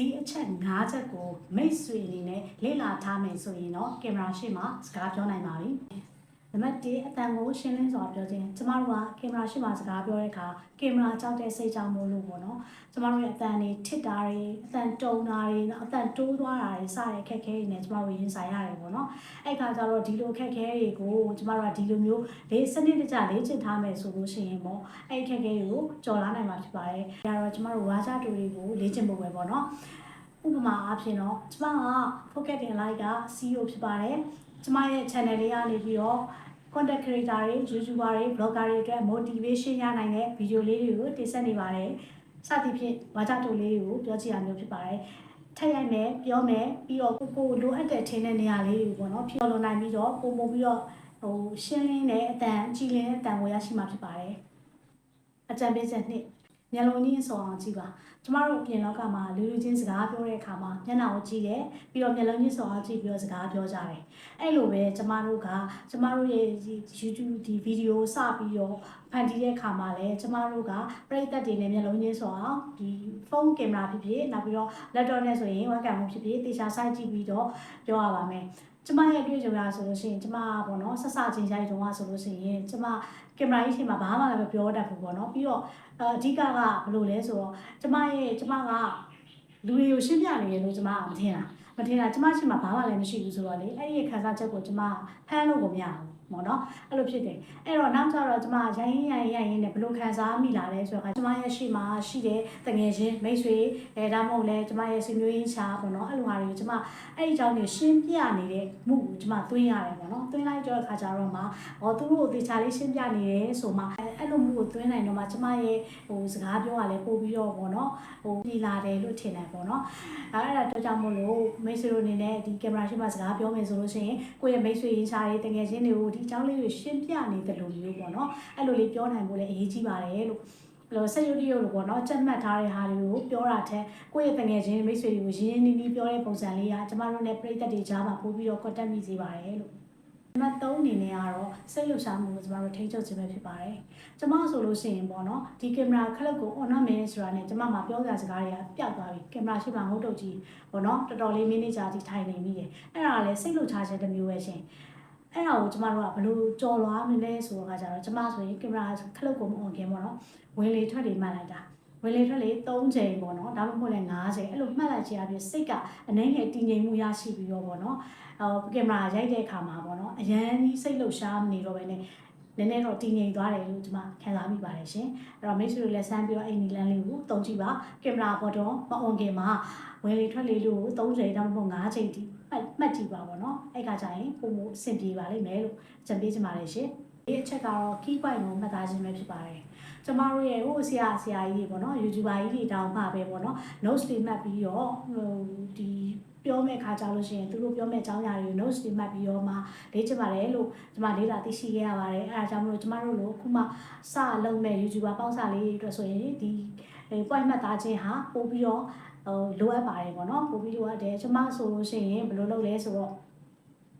ဒီအချက်၅ချက်ကိုမိတ်ဆွေအနေနဲ့လေ့လာထားမယ်ဆိုရင်တော့ကင်မရာရှေ့မှာစကားပြောနိုင်ပါပြီ နံပါတ်1အတန်ကိုရှင်းလင်းစွာပြောခြင်းကျမတို့ကကင်မရာရှေ့မှာစကားပြောတဲ့အခါကင်မရာကြောက်တဲ့စိတ်ကြောင့်မို့လို့ပေါ့နော်ကျမတို့ရဲ့အတန်တွေထစ်တာတွေအတန်တုံတာတွေနောက်အတန်တိုးသွားတာတွေစတဲ့ခက်ခဲတွေနဲ့ကျမတို့ရင်ဆိုင်ရတယ်ပေါ့နော်အဲ့ခါကျတော့ဒီလိုခက်ခဲတွေကိုကျမတို့ကဒီလိုမျိုးလေးစနစ်တကျလေ့ကျင့်ထားမယ်ဆိုလို့ရှိရင်ပေါ့အဲ့ခက်ခဲတွေကိုကြော်လာနိုင်မှာဖြစ်ပါတယ်ဒါတော့ကျမတို့ဝါကြတူတွေကိုလေ့ကျင့်ဖို့ပဲပေါ့နော်ဥပမာအားဖြင့်တော့ကျမက Pocket in Light က CEO ဖြစ်ပါတယ် ကျမရဲ့ channel လေးကနေပြီးတော့ content creator တွေ YouTuber တွေ blogger တွေအတွက် motivation ရနိုင်တဲ့ video လေးတွေကိုတင်ဆက်နေပါတယ်စသည်ဖြင့်ဝါကြတူလေးတွေကိုပြောချင်တာမျိုးဖြစ်ပါတယ်ထက်ရိုက်မယ်ပြောမယ်ပြီးတော့ကိုကိုလိုအပ်တဲ့ထင်းတဲ့နေရာလေးတွေပေါ့နော်ဖြော်လွန်နိုင်ပြီးတော့ပုံပုံပြီးတော့ဟိုရှင်းလင်းတဲ့အတန်ကြည်လင်းတဲ့အတန်ကိုရရှိမှာဖြစ်ပါတယ်အကြံပေးချက်နှစ် မျက်လုံးကြီးအစောအောင်ကြည့်ပါကျမတို့အပြင်လောကမှာလူလူချင်းစကားပြောတဲ့အခါမှာမျက်နှာကိုကြည့်တယ်ပြီးတော့မျက်လုံးချင်းစော်အောင်ကြည့်ပြီးတော့စကားပြောကြတယ်အဲ့လိုပဲကျမတို့ကကျမတို့ရဲ့ဒီ YouTube ဒီဗီဒီယိုစပြီးတော့ဖန်တီးတဲ့အခါမှာလည်းကျမတို့ကပရိသတ်တွေနဲ့မျက်လုံးချင်းစော်အောင်ဒီဖုန်းကင်မရာဖြစ်ဖြစ်နောက်ပြီးတော့ laptop နဲ့ဆိုရင် webcam ဖြစ်ဖြစ်တေချာစိုက်ကြည့်ပြီးတော့ပြောရပါမယ် ကျမရဲ့အတွေ့အကြုံရဆိုလို့ရှိရင်ကျမကပေါ့နော်ဆက်စချင်းရိုက်တုံးကဆိုလို့ရှိရင်ကျမကင်မရာကြီးရှိမှဘာမှလည်းမပြောတတ်ဘူးပေါ့နော်ပြီးတော့အအဓိကကဘယ်လိုလဲဆိုတော့ကျမရဲ့ကျမကလူတွေကိုရှင်းပြနေတယ်လို့ကျမကမထင်တာမထင်တာကျမရှိမှဘာမှလည်းမရှိဘူးဆိုတော့လေအဲ့ဒီခံစားချက်ကိုကျမဖမ်းလို့ကိုမရဘူး ပေါ့နော်အဲ့လိုဖြစ်တယ်အဲ့တော့နောက်ကျတော့ကျမရိုင်းရိုင်းရိုင်းရင်းနဲ့ဘယ်လိုခံစားမိလာလဲဆိုတော့ကျမရဲ့ရှိမှာရှိတဲ့တငယ်ချင်းမိတ်ဆွေအဲဒါမှမဟုတ်လဲကျမရဲ့ဆွေမျိုးရင်းချာပေါ့နော်အဲ့လိုဟာတွေကိုကျမအဲ့ဒီအကြောင်းကိုရှင်းပြနေတဲ့မှုကိုကျမသွင်းရတယ်ပေါ့နော်သွင်းလိုက်တော့အခါကျတော့မှဟောသူတို့ကိုသေချာလေးရှင်းပြနေတယ်ဆိုမှအဲ့အဲ့လိုမှုကိုသွင်းနိုင်တော့မှကျမရဲ့ဟိုစကားပြောရလဲပို့ပြီးတော့ပေါ့နော်ဟိုပြည်လာတယ်လို့ထင်တယ်ပေါ့နော်အဲ့ဒါတော့ကြောင့်မို့လို့မိတ်ဆွေတို့အနေနဲ့ဒီကင်မရာရှိမှစကားပြောမယ်ဆိုလို့ရှိရင်ကိုယ့်ရဲ့မိတ်ဆွေရင်းချာတွေတငယ်ချင်းတွေကိုဒီအကြောင်းလေးတွေရှင်းပြနေတယ်လို့မျိုးပေါ့နော်အဲ့လိုလေးပြောနိုင်ဖို့လည်းအရေးကြီးပါတယ်လို့ဘယ်လိုဆက်ရုပ်တရုပ်လို့ပေါ့နော်ကြက်မှတ်ထားတဲ့ဟာတွေကိုပြောတာတဲ့ကိုယ့်ရဲ့တငယ်ချင်းမိတ်ဆွေတွေကိုရင်းရင်းနှီးနှီးပြောတဲ့ပုံစံလေးကကျမတို့နဲ့ပြည်သက်တွေကြားမှာပို့ပြီးတော့ contact မိစေပါတယ်လို့နံပါတ်3အနေနဲ့ကတော့စိတ်လှုပ်ရှားမှုကိုကျမတို့ထိန်းချုပ်ခြင်းပဲဖြစ်ပါတယ်။ကျမဆိုလို့ရှိရင်ပေါ့နော်ဒီကင်မရာခလုတ်ကို on လုပ်မယ်ဆိုတာနဲ့ကျမမှာပြောစရာစကားတွေကပြတ်သွားပြီ။ကင်မရာရှိမှငုတ်တုတ်ကြီးပေါ့နော်တော်တော်လေးမိနစ်ကြာထိထိုင်နေမိတယ်။အဲ့ဒါကလည်းစိတ်လှုပ်ရှားခြင်းတစ်မျိုးပဲရှင်။ အဲ့ဒါကိုကျမတို့ကဘယ်လိုကြော်လွားမလဲဆိုတော့ကကြတော့ကျမဆိုရင်ကင်မရာခလုတ်ကိုမ on ခင်ပေါ့နော်ဝင်လေထွက်လေမှတ်လိုက်တာဝင်လေထွက်လေ3ချိန်ပေါ့နော်ဒါမှမဟုတ်လည်း9ချိန်အဲ့လိုမှတ်လိုက်ခြင်းအပြင်စိတ်ကအနှဲငယ်တည်ငြိမ်မှုရရှိပြီးတော့ပေါ့နော်ဟိုကင်မရာရိုက်တဲ့အခါမှာပေါ့နော်အရန်ကြီးစိတ်လှုပ်ရှားမနေတော့ပဲねနည်းနည်းတော့တည်ငြိမ်သွားတယ်လို့ကျွန်မခံစားမိပါတယ်ရှင်အဲ့တော့မိတ်ဆွေတို့လည်းစမ်းပြီးတော့အဲ့ဒီလမ်းလေးကိုတုံးကြည့်ပါကင်မရာပေါ်တော့မအောင်ခင်မှာဝင်လေထွက်လေလို့3ချိန်ဒါမှမဟုတ်9ချိန်ထိမှတ် မှတ်ကြည့်ပါပေါ့နော်အဲ့ကကြရင်ပုံမှုအဆင်ပြေပါလိမ့်မယ်လို့ကြံပေးချင်ပါတယ်ရှင်ဒီအချက်ကတော့ key point ကိုမှတ်သားခြင်းပဲဖြစ်ပါတယ်ကျမတို့ရဲ့ဟိုဆရာဆရာကြီးတွေပေါ့နော် YouTuber ကြီးတွေတောင်းမှပဲပေါ့နော် notes တွေမှတ်ပြီးတော့ဟိုဒီပြောမဲ့ခါကြလို့ရှိရင်သူတို့ပြောမဲ့အကြောင်းအရာတွေကို notes တွေမှတ်ပြီးတော့မှလေ့ကျင့်ပါတယ်လို့ကျမလေးလာသိရှိခဲ့ရပါတယ်အဲဒါကြောင့်မလို့ကျမတို့လို့ခုမှစလုံးမဲ့ YouTuber ပေါင်းစလေးတွေအတွက်ဆိုရင်ဒီ point မှတ်သားခြင်းဟာပို့ပြီးတော့ ဟိုလိုအပ်ပါတယ်ပေါ့နော်ပို့ပြီးလိုအပ်တယ်ကျမဆိုလို့ရှိရင်ဘယ်လိုလုပ်လဲဆိုတော့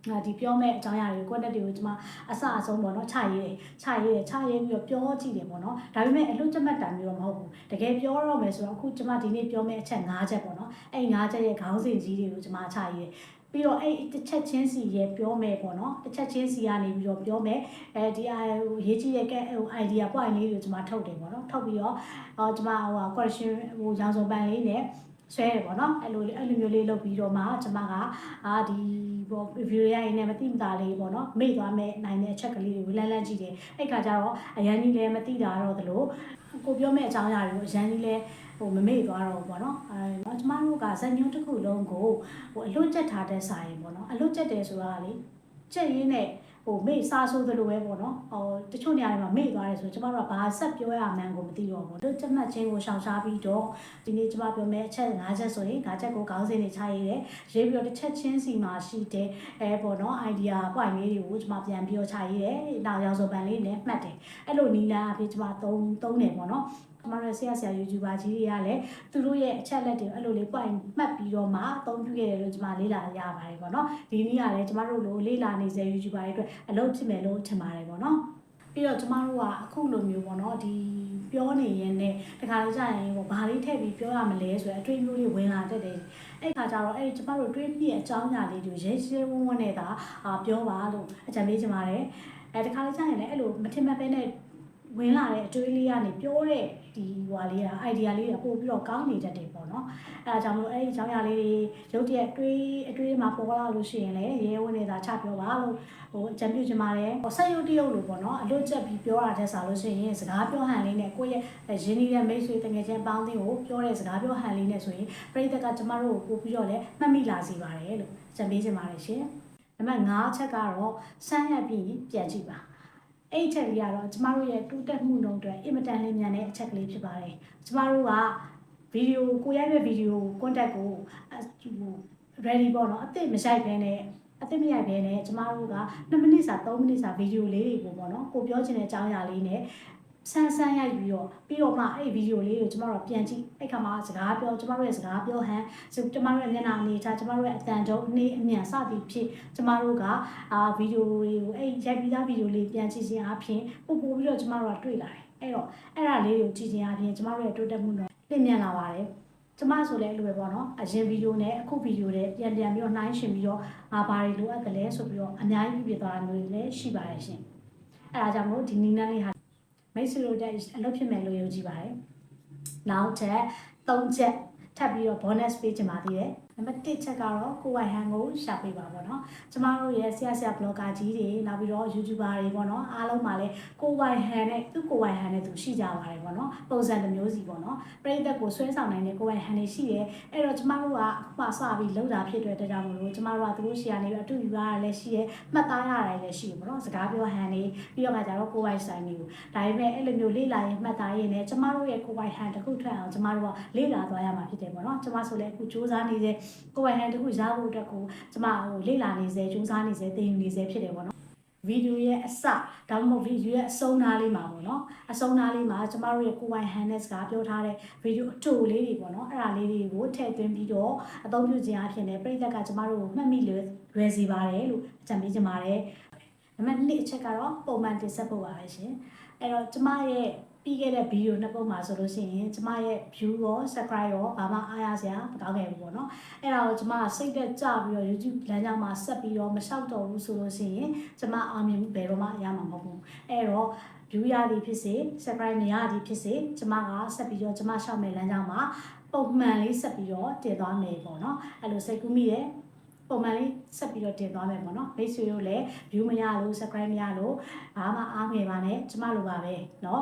ငါဒီပြောမဲ့အကြောင်းအရာတွေကို content တွေကိုကျမအစအဆုံးပေါ့နော်ခြရေးတယ်ခြရေးတယ်ခြရေးပြီးတော့ပြောကြည့်တယ်ပေါ့နော်ဒါပေမဲ့အလွတ်ကျမှတ်တာမျိုးတော့မဟုတ်ဘူးတကယ်ပြောတော့မယ်ဆိုတော့အခုကျမဒီနေ့ပြောမဲ့အချက်၅ချက်ပေါ့နော်အဲ့၅ချက်ရဲ့ခေါင်းစဉ်ကြီးတွေကိုကျမခြရေးတယ် ပြီးတော့အဲ့တစ်ချက်ချင်းစီရဲ့ပြောမယ်ပေါ့နော်တစ်ချက်ချင်းစီကနေပြီးတော့ပြောမယ်အဲဒီအဟိုရေးကြည့်ရဲ့ကဲဟို idea point လေးတွေကိုကျမထုတ်တယ်ပေါ့နော်ထုတ်ပြီးတော့ဟောကျမဟို question ဟိုရောင်စုံပန်လေးနဲ့ဆွဲတယ်ပေါ့နော်အဲ့လိုလေးအဲ့လိုမျိုးလေးလုပ်ပြီးတော့မှကျမကအာဒီပေါ့ review ရရင်လည်းမသိမသာလေးပေါ့နော်မေ့သွားမဲ့နိုင်တဲ့အချက်ကလေးတွေကိုလန်းလန်းကြည့်တယ်အဲ့ခါကျတော့အရန်ကြီးလည်းမသိတာတော့သလိုကိုပြောမဲ့အကြောင်းအရာတွေကိုအရန်ကြီးလည်း ဟိုမမေ့သွားတော့ဘူးပေါ့နော်အဲတော့ကျမတို့ကဇက်ညွန်းတစ်ခုလုံးကိုဟိုအလွတ်ကျက်ထားတဲ့စာရင်ပေါ့နော်အလွတ်ကျက်တယ်ဆိုတာကလေကျက်ရင်းနဲ့ဟိုမေ့စားဆိုးသလိုပဲပေါ့နော်ဟိုတချို့နေရာတွေမှာမေ့သွားတယ်ဆိုတော့ကျမတို့ကဘာဆက်ပြောရမှန်းကိုမသိတော့ဘူးတို့ချက်မှတ်ချင်းကိုရှောင်ရှားပြီးတော့ဒီနေ့ကျမပြောမယ့်အချက်၅ချက်ဆိုရင်၅ချက်ကိုခေါင်းစဉ်တွေချရေးတယ်ရေးပြီးတော့တစ်ချက်ချင်းစီမှာရှိတဲ့အဲပေါ့နော် idea point လေးတွေကိုကျမပြန်ပြီးတော့ချရေးတယ်နောက်ရောက်ဆိုပန်လေးနဲ့မှတ်တယ်အဲ့လိုနီလာအဖြစ်ကျမသုံးသုံးတယ်ပေါ့နော် ကျမတို့ဆရာဆရာ YouTuber ကြီးတွေကလည်းသူတို့ရဲ့အချက်လက်တွေအဲ့လိုလေး point မှတ်ပြီးတော့မှအသုံးပြုခဲ့တယ်လို့ကျမလေ့လာရပါတယ်ပေါ့နော်ဒီနည်းကလည်းကျမတို့လိုလေ့လာနေစေ YouTuber တွေအတွက်အလုပ်ဖြစ်မယ်လို့ထင်ပါတယ်ပေါ့နော်ပြီးတော့ကျမတို့ကအခုလိုမျိုးပေါ့နော်ဒီပြောနေရင်နဲ့တခါလေကြာရင်ဟိုဘာလေးထည့်ပြီးပြောရမလဲဆိုတော့အတွေးမျိုးလေးဝင်လာတတ်တယ်အဲ့ခါကျတော့အဲ့ကျမတို့တွေးပြည့်အကြောင်းအရာလေးတွေရဲရဲဝံ့ဝံ့နဲ့သာအာပြောပါလို့အကြံပေးချင်ပါတယ်အဲတခါလေကြာရင်လည်းအဲ့လိုမထင်မှတ်ပဲနဲ့ ဝင်လာတဲ့အတွေးလေးကနေပြောတဲ့ဒီဟွာလေးက idea လေးကပို့ပြီးတော့ကောင်းနေတတ်တယ်ပေါ့နော်အဲဒါကြောင့်မလို့အဲ့ဒီအကြောင်းအရာလေးတွေရုပ်တရက်အတွေးအတွေးမှာပေါ်လာလို့ရှိရင်လည်းရဲဝံ့နဲ့သာချပြောပါလို့ဟိုအကြံပြုချင်ပါတယ်ဟိုဆက်ရုပ်တရုပ်လို့ပေါ့နော်အလွတ်ချက်ပြီးပြောတာတဲ့စားလို့ရှိရင်စကားပြောဟန်လေးနဲ့ကိုယ့်ရဲ့ရင်းနှီးတဲ့မိတ်ဆွေတငယ်ချင်းအပေါင်းအသင်းကိုပြောတဲ့စကားပြောဟန်လေးနဲ့ဆိုရင်ပရိသတ်ကကျမတို့ကိုပို့ပြီးတော့လည်းမှတ်မိလာစေပါတယ်လို့အကြံပေးချင်ပါတယ်ရှင်နံပါတ်5ချက်ကတော့စမ်းရပြီးပြန်ကြည့်ပါ အဲ့ဒီချက်လေးကတော့ကျမတို့ရဲ့တူတက်မှုနှုန်းအတွက်အင်မတန်လေးမြန်တဲ့အချက်ကလေးဖြစ်ပါတယ်ကျမတို့ကဗီဒီယိုကိုရိုက်တဲ့ဗီဒီယို contact ကိုအဟို ready ပေါ့နော်အစ်စ်မရိုက်ဘဲနဲ့အစ်စ်မရိုက်ဘဲနဲ့ကျမတို့က2မိနစ်စာ3မိနစ်စာဗီဒီယိုလေးတွေကိုပေါ့နော်ကိုပြောချင်တဲ့အကြောင်းအရာလေးနဲ့ ဆန်းဆန်းရိုက်ပြီးတော့ပြီးတော့မှအဲ့ဒီဗီဒီယိုလေးကိုကျမတို့ပြန်ကြည့်အဲ့ခါမှာစကားပြောကျမတို့ရဲ့စကားပြောဟန်ဆိုကျမတို့ရဲ့မျက်နှာအနေထားကျမတို့ရဲ့အတန်တုံးအနေအမြန်စသည်ဖြစ်ကျမတို့ကအာဗီဒီယိုတွေကိုအဲ့ရိုက်ပြီးသားဗီဒီယိုလေးပြန်ကြည့်ခြင်းအပြင်ပို့ပို့ပြီးတော့ကျမတို့ကတွေ့လာတယ်အဲ့တော့အဲ့ဒါလေးကိုကြည့်ခြင်းအပြင်ကျမတို့ရဲ့တိုးတက်မှုတော့လင့်မြန်လာပါတယ်ကျမဆိုလဲအဲ့လိုပဲပေါ့နော်အရင်ဗီဒီယိုနဲ့အခုဗီဒီယိုနဲ့ပြန်ပြန်ပြီးတော့နှိုင်းယှဉ်ပြီးတော့ငါဘာတွေလိုအပ်တယ်လဲဆိုပြီးတော့အများကြီးပြပြသွားတာမျိုးတွေလည်းရှိပါတယ်ရှင်အဲ့ဒါကြောင့်မို့ဒီနီးနန်းလေးဟာ မိတ်ဆွေတို့တဲ့အလုပ်ဖြစ်မယ်လို့ယုံကြည်ပါတယ်နောက်ထပ်၃ချက်ထပ်ပြီးတော့ bonus ပေးချင်ပါသေးတယ် နံပါတ်1ချက်ကတော့ကိုယ်ပိုင်ဟန်ကိုရှာပေးပါပေါ့နော်ကျမတို့ရဲ့ဆရာဆရာ blogger ကြီးတွေနောက်ပြီးတော့ YouTuber တွေပေါ့နော်အားလုံးမှာလည်းကိုယ်ပိုင်ဟန်နဲ့သူ့ကိုယ်ပိုင်ဟန်နဲ့သူရှိကြပါတယ်ပေါ့နော်ပုံစံတစ်မျိုးစီပေါ့နော်ပရိသတ်ကိုဆွဲဆောင်နိုင်တဲ့ကိုယ်ပိုင်ဟန်တွေရှိတယ်အဲ့တော့ကျမတို့ကအခုမှစပြီးလောက်တာဖြစ်တဲ့အတွက်ကြောင့်မလို့ကျမတို့ကသူတို့ရှေ့ကနေပြီးအတူယူရတာလည်းရှိတယ်မှတ်သားရတာလည်းရှိတယ်ပေါ့နော်စကားပြောဟန်တွေပြီးတော့ကကြတော့ကိုယ်ပိုင်ဆိုင်တွေကိုဒါပေမဲ့အဲ့လိုမျိုးလေ့လာရင်မှတ်သားရင်လည်းကျမတို့ရဲ့ကိုယ်ပိုင်ဟန်တစ်ခုထွက်အောင်ကျမတို့ကလေ့လာသွားရမှာဖြစ်တယ်ပေါ့နော်ကျမဆိုလည်းအခုစူးစမ်းနေတဲ့ကိုယ်ပိုင်ဟန်တစ်ခုရဖို့အတွက်ကိုကျမဟိုလေ့လာနေစေစူးစမ်းနေစေသင်ယူနေစေဖြစ်တယ်ပေါ့နော်ဗီဒီယိုရဲ့အစဒါမှမဟုတ်ဗီဒီယိုရဲ့အဆုံးသားလေးမှာပေါ့နော်အဆုံးသားလေးမှာကျမတို့ရဲ့ကိုယ်ပိုင်ဟန်နဲ့စကားပြောထားတဲ့ဗီဒီယိုအတူလေးတွေပေါ့နော်အဲ့ဒါလေးတွေကိုထည့်သွင်းပြီးတော့အသုံးပြုခြင်းအဖြစ်နဲ့ပြည်သက်ကကျမတို့ကိုမှတ်မိလွယ်လွယ်စေပါတယ်လို့အကြံပေးချင်ပါတယ်နံပါတ်2အချက်ကတော့ပုံမှန်တင်ဆက်ဖို့ပါပဲရှင်အဲ့တော့ကျမရဲ့ ပြီးခဲ့တဲ့ဗီဒီယိုနှစ်ပုဒ်မှာဆိုလို့ရှိရင်ကျမရဲ့ view ရော subscribe ရောဘာမှအားရစရာမကောင်းခဲ့ဘူးပေါ့နော်အဲ့ဒါကိုကျမကစိတ်သက်ကြပြီးတော့ YouTube လမ်းကြောင်းမှာဆက်ပြီးတော့မလျှောက်တော့ဘူးဆိုလို့ရှိရင်ကျမအောင်မြင်မှုဘယ်တော့မှရမှာမဟုတ်ဘူးအဲ့တော့ view ရသည်ဖြစ်စေ subscribe မရသည်ဖြစ်စေကျမကဆက်ပြီးတော့ကျမရှောက်မယ်လမ်းကြောင်းမှာပုံမှန်လေးဆက်ပြီးတော့တည်သွားမယ်ပေါ့နော်အဲ့လိုစိတ်ကူးမိရဲ့ပုံမှန်လေးဆက်ပြီးတော့တင်သွားမယ်ပေါ့နော်မိတ်ဆွေတို့လည်း view မရလို့ subscribe မရလို့ဘာမှအားငယ်ပါနဲ့ကျမလိုပါပဲเนาะ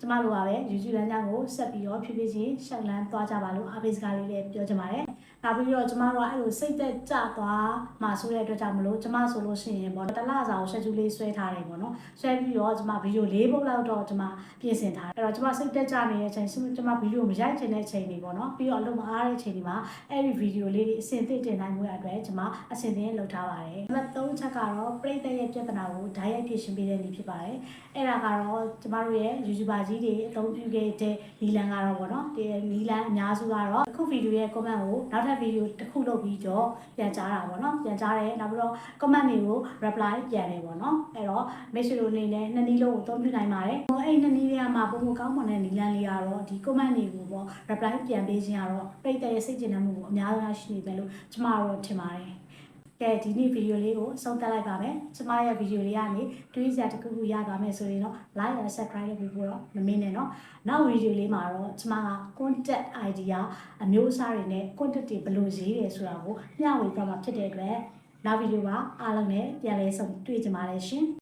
ကျမလိုပါပဲ YouTube လမ်းကြောင်းကိုဆက်ပြီးတော့ဖြည်းဖြည်းချင်းရှောက်လန်းသွားကြပါလို့အားပေးစကားလေးလည်းပြောချင်ပါတယ်နောက်ပြီးတော့ကျမတို့ကအဲ့လိုစိတ်သက်ကြသွားမှဆိုတဲ့အတွက်ကြောင့်မလို့ကျမဆိုလို့ရှိရင်ပေါ့တလစာကိုရှက်ကျူးလေးဆွဲထားတယ်ပေါ့နော်ဆွဲပြီးတော့ကျမဗီဒီယို၄ပုတ်လောက်တော့ကျမပြင်ဆင်ထားတယ်အဲ့တော့ကျမစိတ်သက်ကြနေတဲ့အချိန်ကျမဗီဒီယိုမရိုက်ချင်တဲ့အချိန်တွေပေါ့နော်ပြီးတော့အလုပ်မအားတဲ့အချိန်တွေမှာအဲ့ဒီဗီဒီယိုလေးတွေအဆင်သင့်တင်နိုင်မှုအတွက်ကျမအဆင်သင့်လုပ်ထားပါတယ်နံပါတ်3ချက်ကတော့ပရိသတ်ရဲ့ပြဿနာကိုဓာတ်ရိုက်ဖြေရှင်းပေးတဲ့နည်းဖြစ်ပါတယ်အဲ့ဒါကတော့ကျမတို့ရဲ့ YouTuber ကြီးတွေအသုံးပြုခဲ့တဲ့နီလန်ကတော့ပေါ့နော်ဒီနီလန်အများစုကတော့အခုဗီဒီယိုရဲ့ comment ကိုနောက်ထပ်ဗီဒီယိုတစ်ခုလုပ်ပြီးတော့ပြန်ကြားတာပေါ့နော်ပြန်ကြားတယ်နောက်ပြီးတော့ comment တွေကို reply ပြန်တယ်ပေါ့နော်အဲ့တော့မိတ်ဆွေတို့အနေနဲ့နှစ်နည်းလုံးကိုအသုံးပြုနိုင်ပါတယ်ဟိုအဲ့နှစ်နည်းတွေကမှပုံမကောင်းမွန်တဲ့နီလန်လေးကတော့ဒီ comment တွေကိုပေါ့ reply ပြန်ပေးခြင်းကတော့ပြိတ္တရဲ့စိတ်ကျဉ်နှံမှုကိုအများကြီးရှိနေတယ်လို့ကျမတို့ထင်ပါတယ် ကဲဒီနေ့ဗီဒီယိုလေးကိုအဆုံးသတ်လိုက်ပါမယ်ကျမရဲ့ဗီဒီယိုလေးကနေတွေးစရာတစ်ခုခုရသွားမယ်ဆိုရင်တော့ like and subscribe လုပ်ပြီးတော့မမင်းနဲ့เนาะနောက်ဗီဒီယိုလေးမှာတော့ကျမက contact idea အမျိုးအစားတွေနဲ့ contact တွေဘယ်လိုရေးတယ်ဆိုတာကိုမျှဝေပြမှာဖြစ်တဲ့အတွက်နောက်ဗီဒီယိုမှာအားလုံးနဲ့ပြန်လည်ဆုံတွေ့ကြပါလိမ့်ရှင်